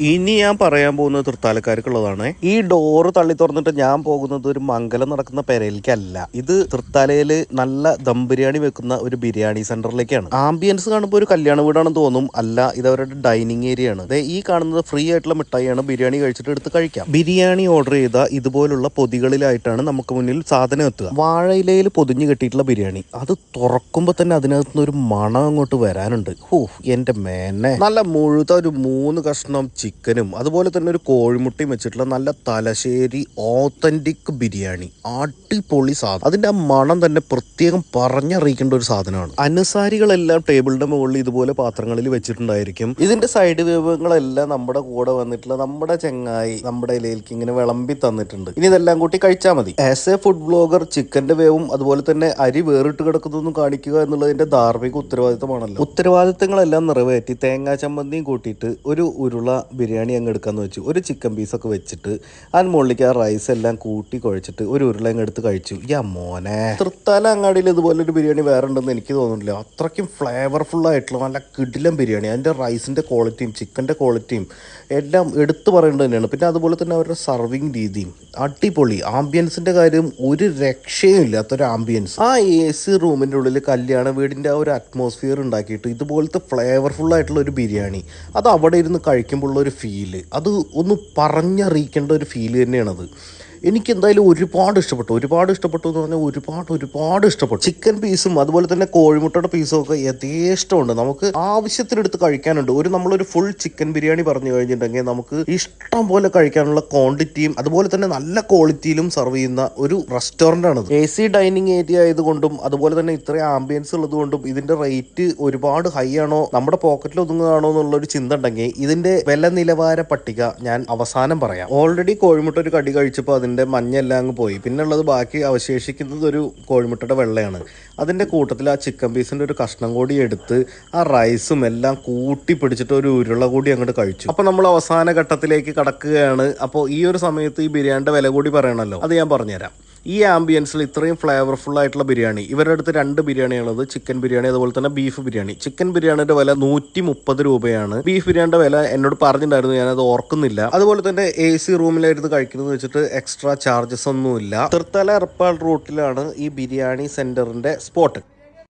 ഇനി ഞാൻ പറയാൻ പോകുന്നത് തൃത്താലക്കാർക്കുള്ളതാണ്. ഈ ഡോറ് തള്ളി തുറന്നിട്ട് ഞാൻ പോകുന്നത് ഒരു മംഗലം നടക്കുന്ന പെരയിലേക്കല്ല. ഇത് തൃത്താലയിൽ നല്ല ദം ബിരിയാണി വെക്കുന്ന ഒരു ബിരിയാണി സെന്ററിലേക്കാണ്. ആംബിയൻസ് കാണുമ്പോൾ ഒരു കല്യാണ വീടാണെന്ന് തോന്നും. അല്ല ഇത് അവരുടെ ഡൈനിങ് ഏരിയ ആണ്. ഈ കാണുന്നത് ഫ്രീ ആയിട്ടുള്ള മിഠായിയാണ്. ബിരിയാണി കഴിച്ചിട്ട് എടുത്ത് കഴിക്കാം. ബിരിയാണി ഓർഡർ ചെയ്ത ഇതുപോലുള്ള പൊതികളിലായിട്ടാണ് നമുക്ക് മുന്നിൽ സാധനം എത്തുക. വാഴയിലയിൽ പൊതിഞ്ഞു കെട്ടിയിട്ടുള്ള ബിരിയാണി. അത് തുറക്കുമ്പോൾ തന്നെ അതിനകത്ത് നിന്ന് ഒരു മണം അങ്ങോട്ട് വരാനുണ്ട്. ഹോ എന്റെ മേനെ. നല്ല മുഴുത്ത ഒരു മൂന്ന് കഷ്ണം ചിക്കനും അതുപോലെ തന്നെ ഒരു കോഴിമുട്ടയും വെച്ചിട്ടുള്ള നല്ല തലശ്ശേരി ഓത്തന്റിക് ബിരിയാണി. അടിപൊളി സാധനം. അതിന്റെ ആ മണം തന്നെ പ്രത്യേകം പറഞ്ഞറിയിക്കേണ്ട ഒരു സാധനമാണ്. അനുസാരികളെല്ലാം ടേബിളിന്റെ മുകളിൽ ഇതുപോലെ പാത്രങ്ങളിൽ വെച്ചിട്ടുണ്ടായിരിക്കും. ഇതിന്റെ സൈഡ് വിഭവങ്ങളെല്ലാം നമ്മുടെ കൂടെ വന്നിട്ടുള്ള നമ്മുടെ ചെങ്ങായി നമ്മുടെ ഇലയിലേക്ക് ഇങ്ങനെ വിളമ്പി തന്നിട്ടുണ്ട്. ഇനി ഇതെല്ലാം കൂട്ടി കഴിച്ചാൽ മതി. ആസ് എ ഫുഡ് ബ്ലോഗർ ചിക്കന്റെ വേവും അതുപോലെ തന്നെ അരി വേറിട്ട് കിടക്കുന്നതൊന്നും കാണിക്കുക എന്നുള്ളതിന്റെ ധാർമ്മിക ഉത്തരവാദിത്തമാണല്ലോ ഉത്തരവാദിത്തങ്ങളെല്ലാം നിറവേറ്റി തേങ്ങാ ചമ്മന്തിയും കൂട്ടിയിട്ട് ഒരു ഉരുള ബിരിയാണി അങ്ങ് എടുക്കാമെന്ന് വെച്ചു. ഒരു ചിക്കൻ പീസൊക്കെ വെച്ചിട്ട് അതിന് മുകളിലേക്ക് ആ റൈസ് എല്ലാം കൂട്ടി കുഴച്ചിട്ട് ഒരു ഉരുള അങ്ങ് എടുത്ത് കഴിച്ചു. യാ മോനെ. തൃത്താല അങ്ങാടിയിൽ ഇതുപോലെ ഒരു ബിരിയാണി വേറെ ഉണ്ടെന്ന് എനിക്ക് തോന്നുന്നില്ല. അത്രയ്ക്കും ഫ്ലേവർഫുൾ ആയിട്ടുള്ള നല്ല കിടിലം ബിരിയാണി. അതിന്റെ റൈസിന്റെ ക്വാളിറ്റിയും ചിക്കന്റെ ക്വാളിറ്റിയും എല്ലാം എടുത്തു പറയേണ്ടത് തന്നെയാണ്. പിന്നെ അതുപോലെ തന്നെ അവരുടെ സർവിങ് രീതിയും അടിപൊളി. ആംബിയൻസിന്റെ കാര്യം ഒരു രക്ഷയും ഇല്ലാത്തൊരു ആംബിയൻസ് ആ എ സി റൂമിന്റെ ഉള്ളിൽ കല്യാണ വീടിന്റെ ആ ഒരു അറ്റ്മോസ്ഫിയർ ഉണ്ടാക്കിയിട്ട് ഇതുപോലത്തെ ഫ്ലേവർഫുൾ ആയിട്ടുള്ള ഒരു ബിരിയാണി. അത് അവിടെ ഇരുന്ന് കഴിക്കുമ്പോൾ ഒരു ഫീൽ അത് ഒന്ന് പറഞ്ഞറിയിക്കേണ്ട ഒരു ഫീൽ തന്നെയാണത്. എനിക്ക് എന്തായാലും ഒരുപാട് ഇഷ്ടപ്പെട്ടു. ഒരുപാട് ഇഷ്ടപ്പെട്ടു എന്ന് പറഞ്ഞാൽ ഒരുപാട് ഒരുപാട് ഇഷ്ടപ്പെട്ടു. ചിക്കൻ പീസും അതുപോലെ തന്നെ കോഴിമുട്ടയുടെ പീസും ഒക്കെ യഥേഷ്ടമുണ്ട്. നമുക്ക് ആവശ്യത്തിനെടുത്ത് കഴിക്കാനുണ്ട്. ഒരു നമ്മളൊരു ഫുൾ ചിക്കൻ ബിരിയാണി പറഞ്ഞു കഴിഞ്ഞിട്ടുണ്ടെങ്കിൽ നമുക്ക് ഇഷ്ടം പോലെ കഴിക്കാനുള്ള ക്വാണ്ടിറ്റിയും അതുപോലെ തന്നെ നല്ല ക്വാളിറ്റിയിലും സെർവ് ചെയ്യുന്ന ഒരു റെസ്റ്റോറന്റ് ആണ് എ സി ഡൈനിങ് ഏരിയ ആയതുകൊണ്ടും അതുപോലെ തന്നെ ഇത്രയും ആംബിയൻസ് ഉള്ളതുകൊണ്ടും ഇതിന്റെ റേറ്റ് ഒരുപാട് ഹൈ ആണോ നമ്മുടെ പോക്കറ്റിൽ ഒതുങ്ങുകയാണോ എന്നുള്ള ഒരു ചിന്ത ഉണ്ടെങ്കിൽ ഇതിന്റെ വില നിലവാര പട്ടിക ഞാൻ അവസാനം പറയാം. ഓൾറെഡി കോഴിമുട്ട ഒരു കടി കഴിച്ചപ്പോൾ അതിന്റെ മഞ്ഞെല്ലാം അങ്ങ് പോയി. പിന്നെ ഉള്ളത് ബാക്കി അവശേഷിക്കുന്നത് ഒരു കോഴിമുട്ടയുടെ വെള്ളയാണ്. അതിന്റെ കൂട്ടത്തിൽ ആ ചിക്കൻ പീസിന്റെ ഒരു കഷ്ണം കൂടി എടുത്ത് ആ റൈസും എല്ലാം കൂട്ടി പിടിച്ചിട്ട് ഒരു ഉരുള കൂടി അങ്ങോട്ട് കഴിച്ചു. അപ്പോൾ നമ്മൾ അവസാന ഘട്ടത്തിലേക്ക് കടക്കുകയാണ്. അപ്പോൾ ഈ ഒരു സമയത്ത് ഈ ബിരിയാണിയുടെ വില കൂടി പറയണമല്ലോ അത് ഞാൻ പറഞ്ഞുതരാം. ഈ ആംബിയൻസിൽ ഇത്രയും ഫ്ലേവർഫുൾ ആയിട്ടുള്ള ബിരിയാണി ഇവരുടെ അടുത്ത് രണ്ട് ബിരിയാണിയുള്ളത് ചിക്കൻ ബിരിയാണി അതുപോലെ തന്നെ ബീഫ് ബിരിയാണി. ചിക്കൻ ബിരിയാണിയുടെ വില നൂറ്റി മുപ്പത് രൂപയാണ്. ബീഫ് ബിരിയാണിയുടെ വില എന്നോട് പറഞ്ഞിട്ടുണ്ടായിരുന്നു ഞാനത് ഓർക്കുന്നില്ല. അതുപോലെ തന്നെ എ സി റൂമിലായിരുന്നു കഴിക്കുന്നത് വെച്ചിട്ട് എക്സ്ട്രാ ചാർജസ് ഒന്നുമില്ല. തൃത്തല എറപ്പാൾ റൂട്ടിലാണ് ഈ ബിരിയാണി സെന്ററിന്റെ സ്പോട്ട്